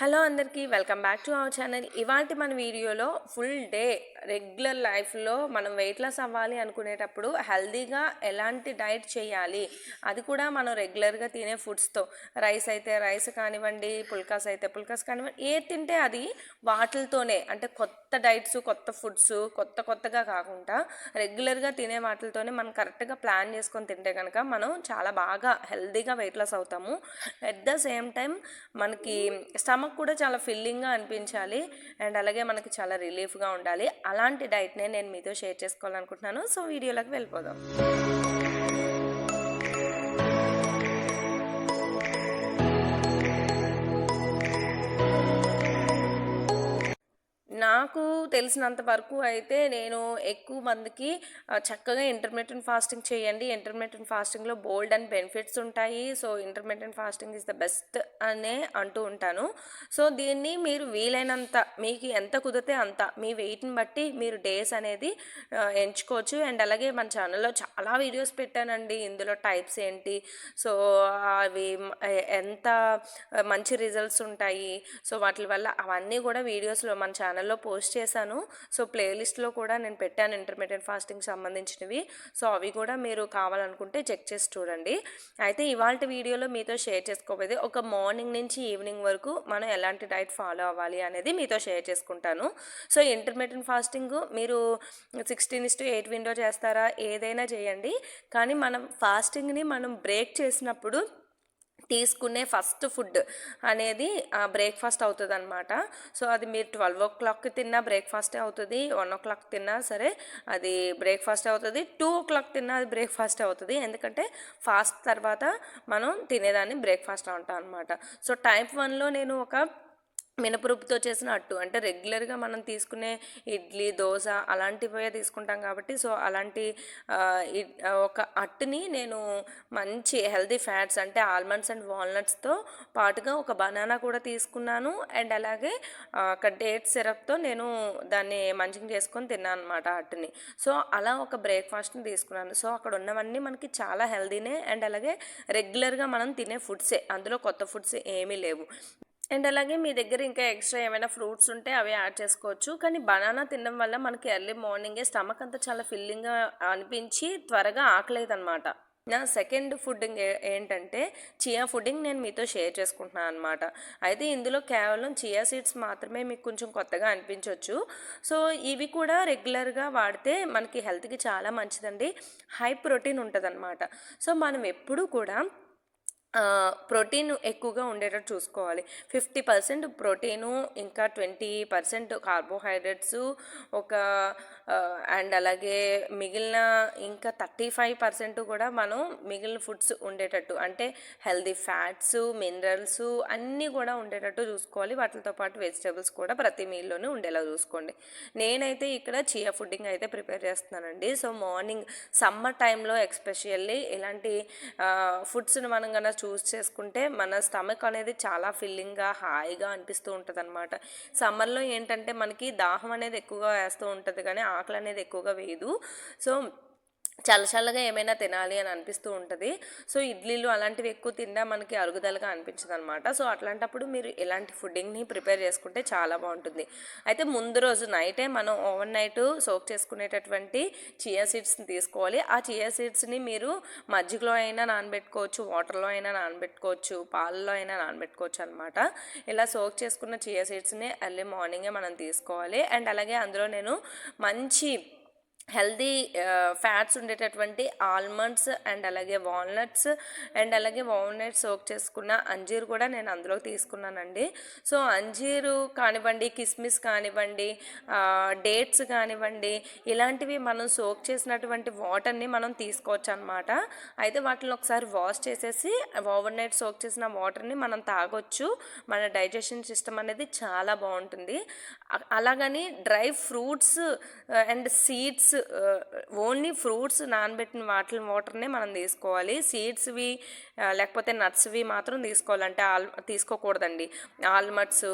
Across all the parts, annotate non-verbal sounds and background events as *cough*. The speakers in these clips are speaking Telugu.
హలో అందరికీ welcome back to our channel. ఇవాటి మన వీడియోలో ఫుల్ డే రెగ్యులర్ లైఫ్లో మనం వెయిట్ లాస్ అవ్వాలి అనుకునేటప్పుడు హెల్దీగా ఎలాంటి డైట్ చేయాలి? అది కూడా మనం రెగ్యులర్గా తినే ఫుడ్స్తో. రైస్ అయితే రైస్ కానివ్వండి పుల్కాస్ అయితే పుల్కాస్ కానివ్వండి ఏ తింటే అది వాటిలతోనే అంటే కొత్త డైట్స్ కొత్త ఫుడ్స్ కొత్త కొత్తగా కాకుండా రెగ్యులర్గా తినే వాటితోనే మనం కరెక్ట్గా ప్లాన్ చేసుకొని తింటే కనుక మనం చాలా బాగా హెల్దీగా వెయిట్ లాస్ అవుతాము. ఎట్ ద సేమ్ టైం మనకి స్టమక్ స్టమక్ కూడా చాలా ఫిల్లింగ్గా అనిపించాలి. అండ్ అలాగే మనకి చాలా రిలీఫ్గా ఉండాలి. అలాంటి డైట్నే నేను మీతో షేర్ చేసుకోవాలనుకుంటున్నాను. సో వీడియోలోకి వెళ్ళిపోదాం. నాకు తెలిసినంత వరకు అయితే నేను ఎక్కువ మందికి చక్కగా ఇంటర్మీడియట్ ఫాస్టింగ్ చేయండి. ఇంటర్మీడియట్ ఫాస్టింగ్లో బోల్డ్ అండ్ బెనిఫిట్స్ ఉంటాయి. So intermediate fasting is the best అనే అంటూ ఉంటాను. సో దీన్ని మీరు వీలైనంత మీకు ఎంత కుదిరితే అంత మీ వెయిట్ని బట్టి మీరు డేస్ అనేది ఎంచుకోవచ్చు. అండ్ అలాగే మన ఛానల్లో చాలా వీడియోస్ పెట్టానండి. ఇందులో టైప్స్ ఏంటి? సో అవి ఎంత మంచి రిజల్ట్స్ ఉంటాయి? సో వాటి వల్ల అవన్నీ కూడా వీడియోస్లో మన ఛానల్ ఛానల్లో పోస్ట్ చేశాను. సో ప్లేలిస్ట్లో కూడా నేను పెట్టాను ఇంటర్మీడియట్ ఫాస్టింగ్ సంబంధించినవి. సో అవి కూడా మీరు కావాలనుకుంటే చెక్ చేసి చూడండి. అయితే ఇవాళ వీడియోలో మీతో షేర్ చేసుకోబోయేది ఒక మార్నింగ్ నుంచి ఈవినింగ్ వరకు మనం ఎలాంటి డైట్ ఫాలో అవ్వాలి అనేది మీతో షేర్ చేసుకుంటాను. సో ఇంటర్మీడియట్ ఫాస్టింగ్ మీరు sixteen is to eight window చేస్తారా? ఏదైనా చేయండి. కానీ మనం ఫాస్టింగ్ని మనం బ్రేక్ చేసినప్పుడు తీసుకునే ఫస్ట్ ఫుడ్ అనేది బ్రేక్ఫాస్ట్ అవుతుంది అనమాట సో అది మీరు ట్వెల్వ్ ఓ క్లాక్కి తిన్నా బ్రేక్ఫాస్టే అవుతుంది వన్ ఓ క్లాక్ తిన్నా సరే అది బ్రేక్ఫాస్ట్ అవుతుంది టూ ఓ క్లాక్ తిన్నా అది బ్రేక్ఫాస్ట్ అవుతుంది. ఎందుకంటే ఫాస్ట్ తర్వాత మనం తినేదాన్ని బ్రేక్ఫాస్ట్ అంటాం అనమాట సో టైప్ వన్లో నేను ఒక మినపరుపుతో చేసిన అట్టు. అంటే రెగ్యులర్గా మనం తీసుకునే ఇడ్లీ దోశ అలాంటివే తీసుకుంటాం కాబట్టి సో అలాంటి ఒక అట్టుని నేను మంచి హెల్దీ ఫ్యాట్స్ అంటే ఆల్మండ్స్ అండ్ వాల్నట్స్తో పాటుగా ఒక బనానా కూడా తీసుకున్నాను. అండ్ అలాగే ఒక డేట్ సిరప్తో నేను దాన్ని మంచిగా చేసుకొని తిన్నాను అనమాట అట్టుని. సో అలా ఒక బ్రేక్ఫాస్ట్ని తీసుకున్నాను. సో అక్కడ ఉన్నవన్నీ మనకి చాలా హెల్దీనే అండ్ అలాగే రెగ్యులర్గా మనం తినే ఫుడ్సే. అందులో కొత్త ఫుడ్స్ ఏమీ లేవు. అండ్ అలాగే మీ దగ్గర ఇంకా ఎక్స్ట్రా ఏమైనా ఫ్రూట్స్ ఉంటే అవి యాడ్ చేసుకోవచ్చు. కానీ బనానా తినడం వల్ల మనకి ఎర్లీ మార్నింగే స్టమక్ అంతా చాలా ఫిల్లింగ్గా అనిపించి త్వరగా ఆకలేదన్నమాట. నా సెకండ్ ఫుడ్డింగ్ ఏంటంటే చియా ఫుడ్డింగ్ నేను మీతో షేర్ చేసుకుంటున్నాను అనమాట అయితే ఇందులో కేవలం చియా సీడ్స్ మాత్రమే మీకు కొంచెం కొత్తగా అనిపించవచ్చు సో ఇవి కూడా రెగ్యులర్గా వాడితే మనకి హెల్త్కి చాలా మంచిదండి. హై ప్రోటీన్ ఉంటుంది సో మనం ఎప్పుడూ కూడా ప్రోటీన్ ఎక్కువగా ఉండేటట్టు చూసుకోవాలి. ఫిఫ్టీ పర్సెంట్ ప్రోటీను ఇంకా ట్వంటీ పర్సెంట్ కార్బోహైడ్రేట్స్ ఒక అండ్ అలాగే మిగిలిన ఇంకా థర్టీ ఫైవ్ పర్సెంట్ కూడా మనం మిగిలిన ఫుడ్స్ ఉండేటట్టు అంటే హెల్దీ ఫ్యాట్స్ మినరల్స్ అన్నీ కూడా ఉండేటట్టు చూసుకోవాలి. వాటితో పాటు వెజిటేబుల్స్ కూడా ప్రతి మీల్లోనే ఉండేలా చూసుకోండి. నేనైతే ఇక్కడ చియా ఫుడ్డింగ్ అయితే ప్రిపేర్ చేస్తున్నానండి. సో మార్నింగ్ సమ్మర్ టైంలో ఎక్స్పెషల్లీ ఇలాంటి ఫుడ్స్ని మనం కన్నా చూస్ చేసుకుంటే మన స్టమక్ అనేది చాలా ఫిల్లింగ్గా హాయిగా అనిపిస్తూ ఉంటుంది అనమాట సమ్మర్లో ఏంటంటే మనకి దాహం అనేది ఎక్కువగా వేస్తూ ఉంటుంది కానీ ఆకలి అనేది ఎక్కువగా వేయదు. సో చల్లచల్లగా ఏమైనా తినాలి అని అనిపిస్తూ ఉంటుంది. సో ఇడ్లీలు అలాంటివి ఎక్కువ తిన్నా మనకి అరుగుదలగా అనిపించదు అనమాట సో అట్లాంటప్పుడు మీరు ఇలాంటి ఫుడ్డింగ్ని ప్రిపేర్ చేసుకుంటే చాలా బాగుంటుంది. అయితే ముందు రోజు నైటే మనం ఓవర్ నైట్ సోక్ చేసుకునేటటువంటి చియా సీడ్స్ని తీసుకోవాలి. ఆ చియా సీడ్స్ని మీరు మజ్జిగలో అయినా నానబెట్టుకోవచ్చు వాటర్లో అయినా నానబెట్టుకోవచ్చు పాలలో అయినా నానబెట్టుకోవచ్చు అనమాట ఇలా సోక్ చేసుకున్న చియా సీడ్స్ని ఎర్లీ మార్నింగే మనం తీసుకోవాలి. అండ్ అలాగే అందులో నేను మంచి హెల్దీ ఫ్యాట్స్ ఉండేటటువంటి ఆల్మండ్స్ అండ్ అలాగే వాల్నట్స్ అండ్ అలాగే వాల్నట్స్ సోక్ చేసుకున్న అంజీర్ కూడా నేను అందులో తీసుకున్నానండి. సో అంజీరు కానివ్వండి కిస్మిస్ కానివ్వండి డేట్స్ కానివ్వండి ఇలాంటివి మనం సోక్ చేసినటువంటి వాటర్ని మనం తీసుకోవచ్చు అనమాట అయితే వాటిని ఒకసారి వాష్ చేసేసి ఓవర్ నైట్ సోక్ చేసిన వాటర్ని మనం తాగొచ్చు. మన డైజెషన్ సిస్టమ్ అనేది చాలా బాగుంటుంది. అలాగని dry fruits and seeds only fruits uh, నానబెట్టిన వాటర్ వాటర్నే మనం తీసుకోవాలి. సీడ్స్వి uh, లేకపోతే నట్స్వి మాత్రం తీసుకోవాలంటే ఆల్ తీసుకోకూడదండి. ఆల్మట్స్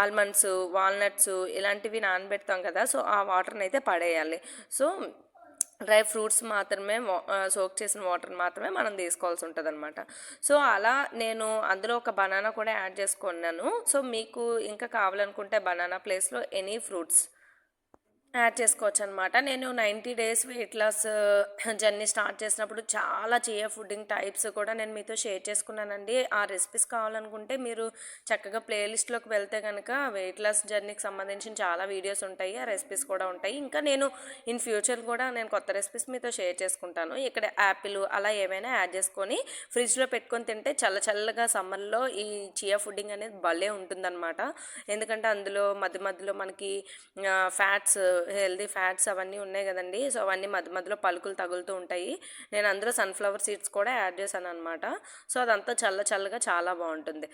ఆల్మండ్స్ వాల్నట్స్ ఇలాంటివి నానబెడతాం కదా సో ఆ వాటర్ని అయితే పడేయాలి. సో డ్రై ఫ్రూట్స్ మాత్రమే సోక్ చేసిన వాటర్ మాత్రమే మనం తీసుకోవాల్సి ఉంటుంది అనమాట సో అలా నేను అందులో ఒక బనానా కూడా యాడ్ చేసుకున్నాను. సో మీకు ఇంకా కావాలనుకుంటే బనానా ప్లేస్లో ఎనీ ఫ్రూట్స్ యాడ్ చేసుకోవచ్చు అనమాట నేను ninety days weight loss journey start చేసినప్పుడు చాలా చియా ఫుడ్డింగ్ టైప్స్ కూడా నేను మీతో షేర్ చేసుకున్నానండి. ఆ రెసిపీస్ కావాలనుకుంటే మీరు చక్కగా ప్లేలిస్ట్లోకి వెళ్తే కనుక వెయిట్ లాస్ జర్నీకి సంబంధించిన చాలా వీడియోస్ ఉంటాయి ఆ రెసిపీస్ కూడా ఉంటాయి. ఇంకా నేను ఇన్ ఫ్యూచర్ కూడా నేను కొత్త రెసిపీస్ మీతో షేర్ చేసుకుంటాను. ఇక్కడ యాపిల్ అలా ఏమైనా యాడ్ చేసుకొని ఫ్రిడ్జ్లో పెట్టుకొని తింటే చల్ల చల్లగా సమ్మర్లో ఈ చియా ఫుడ్డింగ్ అనేది భలే ఉంటుందన్నమాట ఎందుకంటే అందులో మధ్య మధ్యలో మనకి ఫ్యాట్స్ హెల్దీ ఫ్యాట్స్ అవన్నీ ఉన్నాయి కదండి. సో అవన్నీ మధ్య మధ్యలో పలుకులు తగులుతూ ఉంటాయి. నేను అందులో సన్ఫ్లవర్ సీడ్స్ కూడా యాడ్ చేశాను అనమాట సో అదంతా చల్ల చల్లగా చాలా బాగుంటుంది.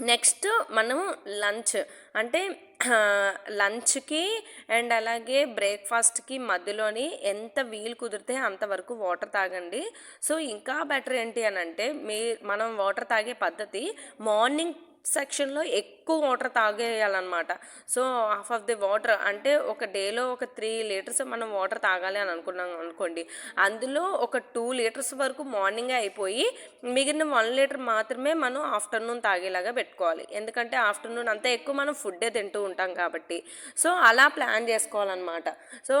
నెక్స్ట్ మనం లంచ్. అంటే *clears throat* లంచ్కి అండ్ అలాగే బ్రేక్ఫాస్ట్కి మధ్యలోని ఎంత వీలు కుదిరితే అంతవరకు వాటర్ తాగండి. సో ఇంకా బెటర్ ఏంటి అని అంటే మీ మనం వాటర్ తాగే పద్ధతి మార్నింగ్ సెక్షన్లో ఎక్కువ water తాగేయాలన్నమాట. So half of the water అంటే ఒక డేలో ఒక త్రీ లీటర్స్ మనం వాటర్ తాగాలి అని అనుకున్నాం అనుకోండి. అందులో ఒక టూ లీటర్స్ వరకు మార్నింగ్ అయిపోయి మిగిలిన వన్ లీటర్ మాత్రమే మనం ఆఫ్టర్నూన్ తాగేలాగా పెట్టుకోవాలి. ఎందుకంటే ఆఫ్టర్నూన్ అంతా ఎక్కువ మనం ఫుడ్డే తింటూ ఉంటాం కాబట్టి. సో అలా ప్లాన్ చేసుకోవాలన్నమాట. సో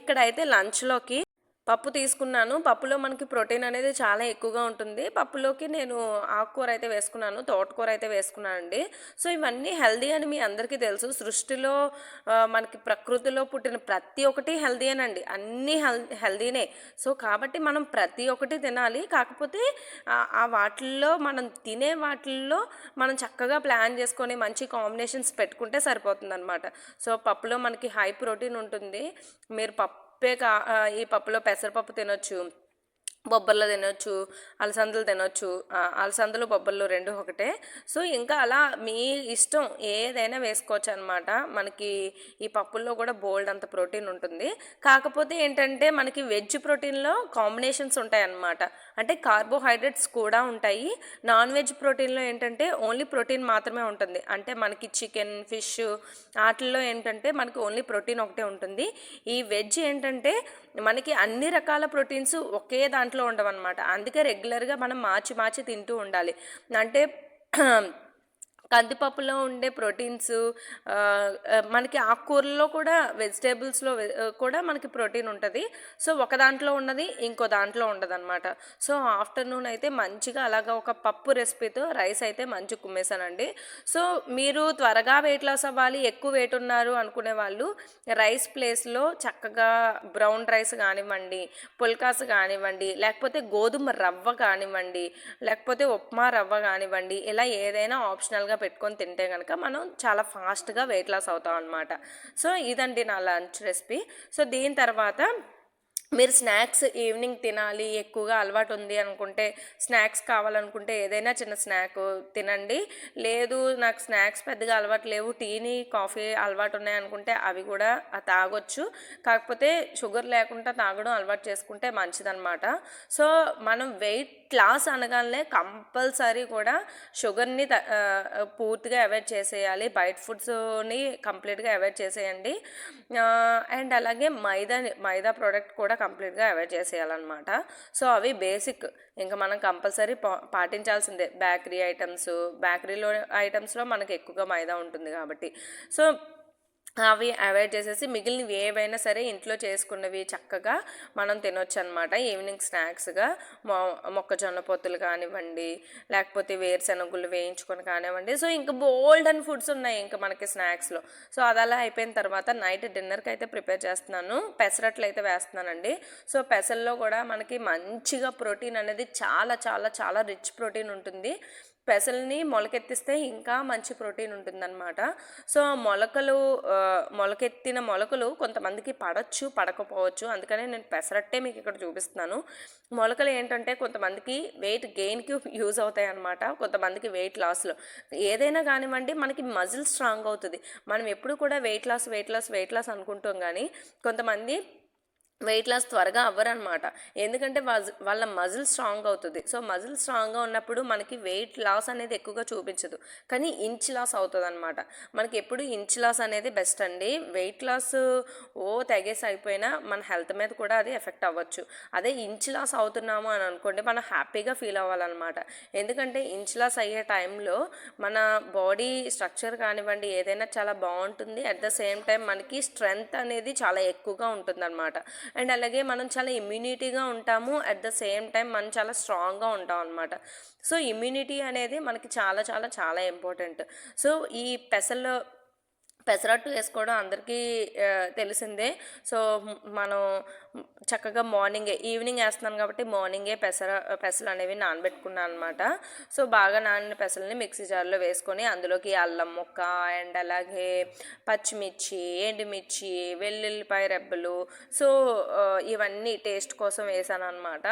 ఇక్కడైతే లంచ్లోకి పప్పు తీసుకున్నాను. పప్పులో మనకి ప్రోటీన్ అనేది చాలా ఎక్కువగా ఉంటుంది. పప్పులోకి నేను ఆకుకూర అయితే వేసుకున్నాను. తోటకూర అయితే వేసుకున్నానండి సో ఇవన్నీ హెల్దీ అని మీ అందరికీ తెలుసు. సృష్టిలో మనకి ప్రకృతిలో పుట్టిన ప్రతి ఒక్కటి హెల్దీయేనండి అన్నీ హెల్ హెల్దీనే. సో కాబట్టి మనం ప్రతి ఒక్కటి తినాలి. కాకపోతే ఆ వాటిల్లో మనం తినే వాటిల్లో మనం చక్కగా ప్లాన్ చేసుకొని మంచి కాంబినేషన్స్ పెట్టుకుంటే సరిపోతుంది అనమాట సో పప్పులో మనకి హై ప్రోటీన్ ఉంటుంది. మీరు పప్పు పప్పే కా ఈ పప్పులో పెసరపప్పు తినొచ్చు. బొబ్బర్లు తినొచ్చు అలసందలు తినొచ్చు అలసందలు బొబ్బర్లు రెండు ఒకటే. సో ఇంకా అలా మీ ఇష్టం ఏదైనా వేసుకోవచ్చు అనమాట మనకి ఈ పప్పుల్లో కూడా బోల్డ్ అంత ప్రోటీన్ ఉంటుంది. కాకపోతే ఏంటంటే మనకి వెజ్ ప్రోటీన్లో కాంబినేషన్స్ ఉంటాయి అన్నమాట అంటే కార్బోహైడ్రేట్స్ కూడా ఉంటాయి. నాన్ వెజ్ ప్రోటీన్లో ఏంటంటే ఓన్లీ ప్రోటీన్ మాత్రమే ఉంటుంది. అంటే మనకి చికెన్ ఫిష్ వాటిల్లో ఏంటంటే మనకి ఓన్లీ ప్రోటీన్ ఒకటే ఉంటుంది. ఈ వెజ్ ఏంటంటే మనకి అన్ని రకాల ప్రోటీన్స్ ఒకే దాంట్లో ఉండవన్నమాట. అందుకే రెగ్యులర్గా మనం మార్చి మార్చి తింటూ ఉండాలి. అంటే కందిపప్పులో ఉండే ప్రోటీన్స్ మనకి ఆకుకూరల్లో కూడా వెజిటేబుల్స్లో కూడా మనకి ప్రోటీన్ ఉంటుంది. సో ఒక దాంట్లో ఉన్నది ఇంకో దాంట్లో ఉండదన్నమాట. సో ఆఫ్టర్నూన్ అయితే మంచిగా అలాగా ఒక పప్పు రెసిపీతో రైస్ అయితే మంచి కుమ్మేశానండి. సో మీరు త్వరగా వెయిట్ లాస్ అవ్వాలి ఎక్కువ వెయిట్ ఉన్నారు అనుకునే వాళ్ళు రైస్ ప్లేస్లో చక్కగా బ్రౌన్ రైస్ కానివ్వండి పుల్కాస్ కానివ్వండి లేకపోతే గోధుమ రవ్వ కానివ్వండి లేకపోతే ఉప్మా రవ్వ కానివ్వండి ఇలా ఏదైనా ఆప్షనల్గా పెట్టుకొని తింటే కనుక మనం చాలా ఫాస్ట్గా వెయిట్ లాస్ అవుతాం అనమాట సో ఇదండి నా లంచ్ రెసిపీ. సో దీని తర్వాత మీరు స్నాక్స్ ఈవినింగ్ తినాలి ఎక్కువగా అలవాటు ఉంది అనుకుంటే స్నాక్స్ కావాలనుకుంటే ఏదైనా చిన్న స్నాక్ తినండి. లేదు నాకు స్నాక్స్ పెద్దగా అలవాటు లేవు టీని కాఫీ అలవాటు ఉన్నాయనుకుంటే అవి కూడా తాగొచ్చు. కాకపోతే షుగర్ లేకుండా తాగడం అలవాటు చేసుకుంటే మంచిదన్నమాట. సో మనం వెయిట్ క్లాస్ అనగానే కంపల్సరీ కూడా షుగర్ని పూర్తిగా అవాయిడ్ చేసేయాలి. బయట ఫుడ్స్ని కంప్లీట్గా అవాయిడ్ చేసేయండి. అండ్ అలాగే మైదా మైదా ప్రోడక్ట్ కూడా కంప్లీట్గా అవాయిడ్ చేసేయాలన్నమాట. సో అవి బేసిక్. ఇంకా మనం కంపల్సరీ పాటించాల్సిందే. బేకరీ ఐటమ్స్ బేకరీలో ఐటమ్స్లో మనకి ఎక్కువగా మైదా ఉంటుంది కాబట్టి. సో అవి అవాయిడ్ చేసేసి మిగిలినవి ఏవైనా సరే ఇంట్లో చేసుకున్నవి చక్కగా మనం తినొచ్చు అనమాట ఈవినింగ్ స్నాక్స్గా మొ మొక్కజొన్న పొత్తులు కానివ్వండి లేకపోతే వేరుశనగులు వేయించుకొని కానివ్వండి. సో ఇంకా బోల్డ్ అండ్ ఫుడ్స్ ఉన్నాయి ఇంకా మనకి స్నాక్స్లో. సో అది అలా అయిపోయిన తర్వాత నైట్ డిన్నర్కి అయితే ప్రిపేర్ చేస్తున్నాను. పెసరట్లు అయితే వేస్తున్నానండి. సో పెసల్లో కూడా మనకి మంచిగా ప్రోటీన్ అనేది చాలా చాలా చాలా రిచ్ ప్రోటీన్ ఉంటుంది. పెసల్ని మొలకెత్తిస్తే ఇంకా మంచి ప్రోటీన్ ఉంటుందన్నమాట. సో మొలకలు మొలకెత్తిన మొలకలు కొంతమందికి పడచ్చు పడకపోవచ్చు. అందుకనే నేను పెసరట్టే మీకు ఇక్కడ చూపిస్తున్నాను. మొలకలు ఏంటంటే కొంతమందికి వెయిట్ గెయిన్కి యూజ్ అవుతాయి అనమాట కొంతమందికి వెయిట్ లాస్లో. ఏదైనా కానివ్వండి మనకి మజిల్ స్ట్రాంగ్ అవుతుంది. మనం ఎప్పుడు కూడా weight loss weight loss weight loss అనుకుంటాం కానీ కొంతమంది వెయిట్ లాస్ త్వరగా అవ్వరనమాట. ఎందుకంటే వాళ్ళ మజిల్ స్ట్రాంగ్ అవుతుంది. సో మజిల్ స్ట్రాంగ్గా ఉన్నప్పుడు మనకి వెయిట్ లాస్ అనేది ఎక్కువగా చూపించదు. కానీ ఇంచ్ లాస్ అవుతుంది అనమాట మనకి ఎప్పుడు ఇంచ్ లాస్ అనేది బెస్ట్ అండి. వెయిట్ లాస్ ఓ తెగేసి అయిపోయినా మన హెల్త్ మీద కూడా అది ఎఫెక్ట్ అవ్వచ్చు. అదే ఇంచ్ లాస్ అవుతున్నాము అని అనుకోండి మనం హ్యాపీగా ఫీల్ అవ్వాలన్నమాట ఎందుకంటే ఇంచ్ లాస్ అయ్యే టైంలో మన బాడీ స్ట్రక్చర్ కానివ్వండి ఏదైనా చాలా బాగుంటుంది. అట్ ద సేమ్ టైం మనకి స్ట్రెంగ్త్ అనేది చాలా ఎక్కువగా ఉంటుందన్నమాట అండ్ అలాగే మనం చాలా ఇమ్యూనిటీగా ఉంటాము. అట్ ద సేమ్ టైం మనం చాలా స్ట్రాంగ్గా ఉంటాం అనమాట సో ఇమ్యూనిటీ అనేది మనకి చాలా చాలా చాలా ఇంపార్టెంట్ సో ఈ పెసల్లో పెసరట్టు వేసుకోవడం అందరికీ తెలిసిందే. సో మనం చక్కగా మార్నింగే ఈవినింగ్ వేస్తున్నాను కాబట్టి మార్నింగే పెసర పెసలు అనేవి నానబెట్టుకున్నాను అనమాట సో బాగా నానిన పెసలని మిక్సీ జార్లో వేసుకొని అందులోకి అల్లం ముక్క అండ్ అలాగే పచ్చిమిర్చి ఎండుమిర్చి వెల్లుల్లిపాయ రెబ్బలు. సో ఇవన్నీ టేస్ట్ కోసం వేసాను అనమాట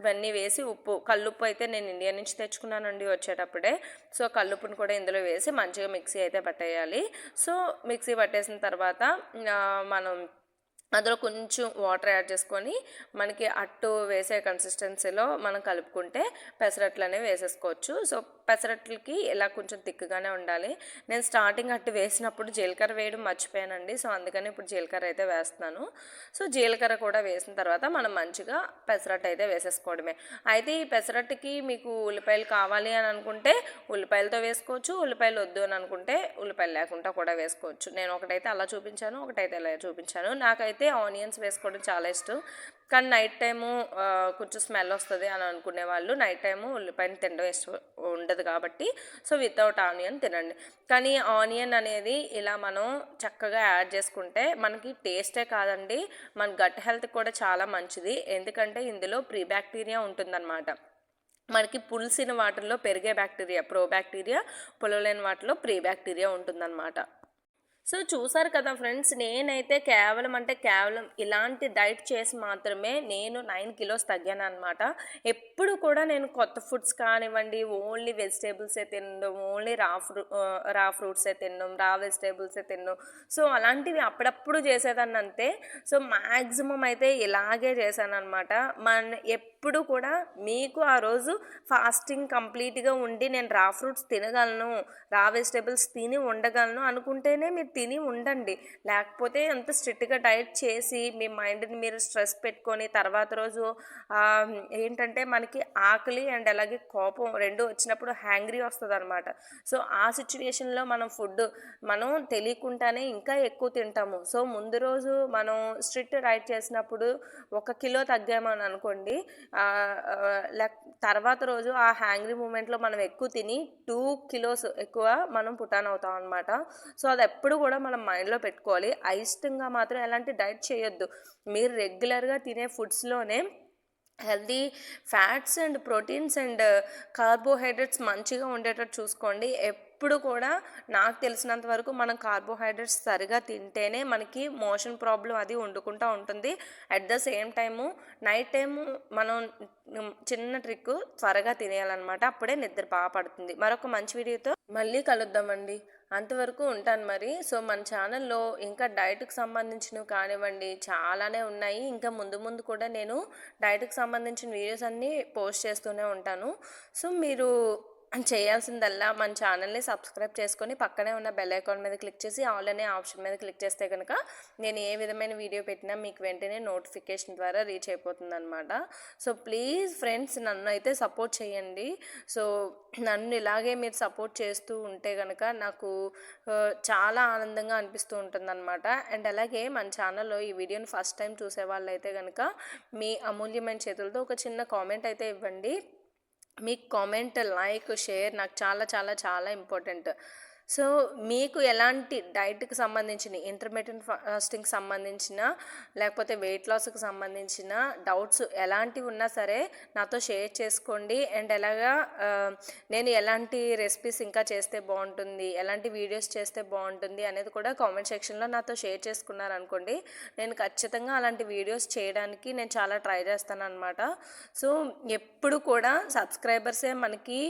ఇవన్నీ వేసి ఉప్పు కల్లుప్పు అయితే నేను ఇండియా నుంచి తెచ్చుకున్నానండి వచ్చేటప్పుడే. సో కల్లుప్పును కూడా ఇందులో వేసి మంచిగా మిక్సీ అయితే పట్టేయాలి. సో మిక్సీ పట్టేసిన తర్వాత మనం అందులో కొంచెం వాటర్ యాడ్ చేసుకొని మనకి అట్టు వేసే కన్సిస్టెన్సీలో మనం కలుపుకుంటే పెసరట్లు అనేవి వేసేసుకోవచ్చు. సో పెసరట్లకి ఇలా కొంచెం తిక్కుగానే ఉండాలి. నేను స్టార్టింగ్ అట్టు వేసినప్పుడు జీలకర్ర వేయడం మర్చిపోయానండి. సో అందుకని ఇప్పుడు జీలకర్ర అయితే వేస్తున్నాను. సో జీలకర్ర కూడా వేసిన తర్వాత మనం మంచిగా పెసరట్టు అయితే వేసేసుకోవడమే. అయితే ఈ పెసరట్టుకి మీకు ఉల్లిపాయలు కావాలి అని అనుకుంటే ఉల్లిపాయలతో వేసుకోవచ్చు ఉల్లిపాయలు వద్దు అని అనుకుంటే ఉల్లిపాయలు లేకుండా కూడా వేసుకోవచ్చు. నేను ఒకటైతే అలా చూపించాను ఒకటైతే ఇలా చూపించాను. నాకైతే ఆనియన్స్ వేసుకోవడం చాలా ఇష్టం. కానీ నైట్ టైము కొంచెం స్మెల్ వస్తుంది అని అనుకునే వాళ్ళు నైట్ టైము ఉల్లిపాయని తినడం ఇష్టం ఉండదు కాబట్టి. సో వితౌట్ ఆనియన్ తినండి. కానీ ఆనియన్ అనేది ఇలా మనం చక్కగా యాడ్ చేసుకుంటే మనకి టేస్టే కాదండి. మన గట్ హెల్త్ కూడా చాలా మంచిది. ఎందుకంటే ఇందులో ప్రీ బ్యాక్టీరియా ఉంటుందన్నమాట. మనకి పులిసిన వాటిల్లో పెరిగే బ్యాక్టీరియా ప్రో బ్యాక్టీరియా పులవలేని వాటిలో ప్రీ బ్యాక్టీరియా ఉంటుందన్నమాట. సో చూసారు కదా ఫ్రెండ్స్ నేనైతే కేవలం అంటే కేవలం ఇలాంటి డైట్ చేసి మాత్రమే నేను నైన్ కిలోస్ తగ్గాను అనమాట ఎప్పుడు కూడా నేను కొత్త ఫుడ్స్ కానివ్వండి ఓన్లీ వెజిటేబుల్సే తినడం ఓన్లీ రా ఫ్రూ రా ఫ్రూట్సే తినడం రా వెజిటేబుల్సే తినడం. సో అలాంటివి అప్పుడప్పుడు చేసేదాన్ని అంతే సో మ్యాక్సిమం అయితే ఇలాగే చేశాను అనమాట మన ఎప్పుడు కూడా మీకు ఆ రోజు ఫాస్టింగ్ కంప్లీట్గా ఉండి నేను రా ఫ్రూట్స్ తినగలను రా వెజిటేబుల్స్ తిని ఉండగలను అనుకుంటేనే మీరు తిని ఉండండి. లేకపోతే అంత స్ట్రిక్ట్గా డైట్ చేసి మీ మైండ్ని మీరు స్ట్రెస్ పెట్టుకొని తర్వాత రోజు ఏంటంటే మనకి ఆకలి అండ్ అలాగే కోపం రెండు వచ్చినప్పుడు హ్యాంగ్రీ వస్తుంది అనమాట సో ఆ సిచ్యువేషన్లో మనం ఫుడ్ మనం తెలియకుండానే ఇంకా ఎక్కువ తింటాము. సో ముందు రోజు మనం స్ట్రిక్ట్ డైట్ చేసినప్పుడు ఒక కిలో తగ్గామని అనుకోండి తర్వాత రోజు ఆ హ్యాంగ్రీ మూమెంట్లో మనం ఎక్కువ తిని టూ కిలోస్ ఎక్కువ మనం పుటాన్ అవుతాం అనమాట సో అది ఎప్పుడు కూడా మనం మైండ్లో పెట్టుకోవాలి. అయిష్టంగా మాత్రం ఎలాంటి డైట్ చేయొద్దు. మీరు రెగ్యులర్గా తినే ఫుడ్స్లోనే healthy fats and proteins and carbohydrates మంచిగా ఉండేటట్టు చూసుకోండి. ఎప్పుడు కూడా నాకు తెలిసినంత వరకు మనం కార్బోహైడ్రేట్స్ సరిగా తింటేనే మనకి మోషన్ ప్రాబ్లం అది వండుకుంటూ ఉంటుంది. At the same time night time మనం చిన్న ట్రిక్ త్వరగా తినేయాలన్నమాట. అప్పుడే నిద్ర బాగా పడుతుంది. మరొక మంచి వీడియోతో మళ్ళీ కలుద్దామండి. అంతవరకు ఉంటాను మరి. సో మన ఛానల్లో ఇంకా డైట్కి సంబంధించినవి కానివ్వండి చాలానే ఉన్నాయి. ఇంకా ముందు ముందు కూడా నేను డైట్కి సంబంధించిన వీడియోస్ అన్నీ పోస్ట్ చేస్తూనే ఉంటాను. సో మీరు చేయాల్సిందల్లా మన ఛానల్ని సబ్స్క్రైబ్ చేసుకొని పక్కనే ఉన్న బెల్ ఐకాన్ మీద క్లిక్ చేసి ఆల్ అనే ఆప్షన్ మీద క్లిక్ చేస్తే కనుక నేను ఏ విధమైన వీడియో పెట్టినా మీకు వెంటనే నోటిఫికేషన్ ద్వారా రీచ్ అయిపోతుంది అనమాట సో ప్లీజ్ ఫ్రెండ్స్ నన్ను అయితే సపోర్ట్ చేయండి. సో నన్ను ఇలాగే మీరు సపోర్ట్ చేస్తూ ఉంటే కనుక నాకు చాలా ఆనందంగా అనిపిస్తూ ఉంటుందన్నమాట. అండ్ అలాగే మన ఛానల్లో ఈ వీడియోని ఫస్ట్ టైం చూసే వాళ్ళైతే కనుక మీ అమూల్యమైన చేతులతో ఒక చిన్న కామెంట్ అయితే ఇవ్వండి. మీ కామెంట్ లైక్ షేర్ నాకు చాలా చాలా చాలా ఇంపార్టెంట్. సో మీకు ఎలాంటి డైట్కి సంబంధించిన ఇంటర్మీడియట్ ఫాస్టింగ్కి సంబంధించిన లేకపోతే వెయిట్ లాస్కి సంబంధించిన డౌట్స్ ఎలాంటివి ఉన్నా సరే నాతో షేర్ చేసుకోండి. అండ్ ఎలాగా నేను ఎలాంటి రెసిపీస్ ఇంకా చేస్తే బాగుంటుంది ఎలాంటి వీడియోస్ చేస్తే బాగుంటుంది అనేది కూడా కామెంట్ సెక్షన్లో నాతో షేర్ చేసుకున్నారనుకోండి నేను ఖచ్చితంగా అలాంటి వీడియోస్ చేయడానికి నేను చాలా ట్రై చేస్తాను అనమాట సో ఎప్పుడు కూడా సబ్స్క్రైబర్సే మనకి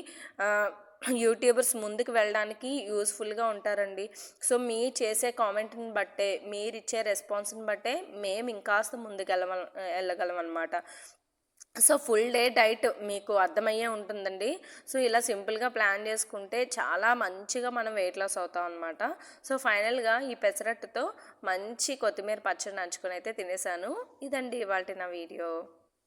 యూట్యూబర్స్ ముందుకు వెళ్ళడానికి యూస్ఫుల్గా ఉంటారండి. సో మీ చేసే కామెంట్ని బట్టే మీరు ఇచ్చే రెస్పాన్స్ని బట్టే మేము ఇంకాస్త ముందుకు వెళ్ళమ వెళ్ళగలం అనమాట సో ఫుల్ డే డైట్ మీకు అర్థమయ్యే ఉంటుందండి. సో ఇలా సింపుల్గా ప్లాన్ చేసుకుంటే చాలా మంచిగా మనం వెయిట్ లాస్ అవుతాం అనమాట సో ఫైనల్గా ఈ పెసరట్టుతో మంచి కొత్తిమీర పచ్చడి నంచుకొని అయితే తినేసాను. ఇదండి ఇవాళ నా వీడియో.